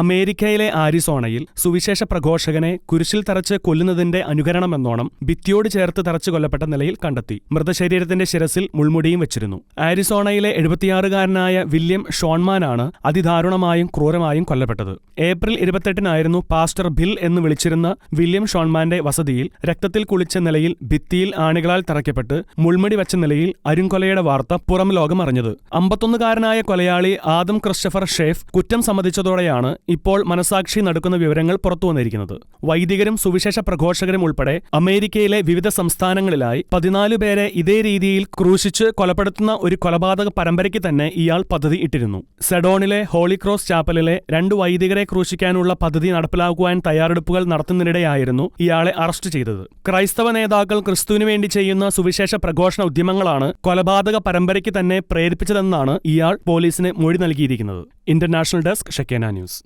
അമേരിക്കയിലെ ആരിസോണയിൽ സുവിശേഷ പ്രഘോഷകനെ കുരിശിൽ തറച്ച് കൊല്ലുന്നതിന്റെ അനുകരണമെന്നോണം ഭിത്തിയോട് ചേർത്ത് തറച്ചു കൊല്ലപ്പെട്ട നിലയിൽ കണ്ടെത്തി. മൃതശരീരത്തിന്റെ ശിരസിൽ മുൾമുടിയും വെച്ചിരുന്നു. ആരിസോണയിലെ എഴുപത്തിയാറുകാരനായ വില്യം ഷോൺമാനാണ് അതിദാരുണമായും ക്രൂരമായും കൊല്ലപ്പെട്ടത്. ഏപ്രിൽ ഇരുപത്തെട്ടിനായിരുന്നു പാസ്റ്റർ ബിൽ എന്ന് വിളിച്ചിരുന്ന വില്യം ഷോൺമാന്റെ വസതിയിൽ രക്തത്തിൽ കുളിച്ച നിലയിൽ ഭിത്തിയിൽ ആണികളാൽ തറയ്ക്കപ്പെട്ട് മുൾമുടി വെച്ച നിലയിൽ അരുംകൊലയുടെ വാർത്ത പുറം ലോകം അറിഞ്ഞത്. അമ്പത്തൊന്നുകാരനായ കൊലയാളി ആദം ക്രിസ്റ്റഫർ ഷേഫ് കുറ്റം സമ്മതിച്ചതോടെയാണ് ഇപ്പോൾ മനസാക്ഷി നടക്കുന്ന വിവരങ്ങൾ പുറത്തുവന്നിരിക്കുന്നത് വൈദികരും സുവിശേഷ പ്രഘോഷകരും ഉൾപ്പെടെ അമേരിക്കയിലെ വിവിധ സംസ്ഥാനങ്ങളിലായി പതിനാല് പേരെ ഇതേ രീതിയിൽ ക്രൂശിച്ച് കൊലപ്പെടുത്തുന്ന ഒരു കൊലപാതക പരമ്പരയ്ക്ക് തന്നെ ഇയാൾ പദ്ധതി ഇട്ടിരുന്നു. സെഡോണിലെ ഹോളി ക്രോസ് ചാപ്പലിലെ രണ്ട് വൈദികരെ ക്രൂശിക്കാനുള്ള പദ്ധതി നടപ്പിലാക്കുവാൻ തയ്യാറെടുപ്പുകൾ നടത്തുന്നതിനിടെയായിരുന്നു ഇയാളെ അറസ്റ്റ് ചെയ്തത്. ക്രൈസ്തവ നേതാക്കൾ ക്രിസ്തുവിനു വേണ്ടി ചെയ്യുന്ന സുവിശേഷ പ്രഘോഷണ ഉദ്യമങ്ങളാണ് കൊലപാതക പരമ്പരയ്ക്ക് തന്നെ പ്രേരിപ്പിച്ചതെന്നാണ് ഇയാൾ പോലീസിന് മൊഴി നൽകിയിരിക്കുന്നത്. ഇന്റർനാഷണൽ ഡെസ്ക് ഷെക്കേന ന്യൂസ്.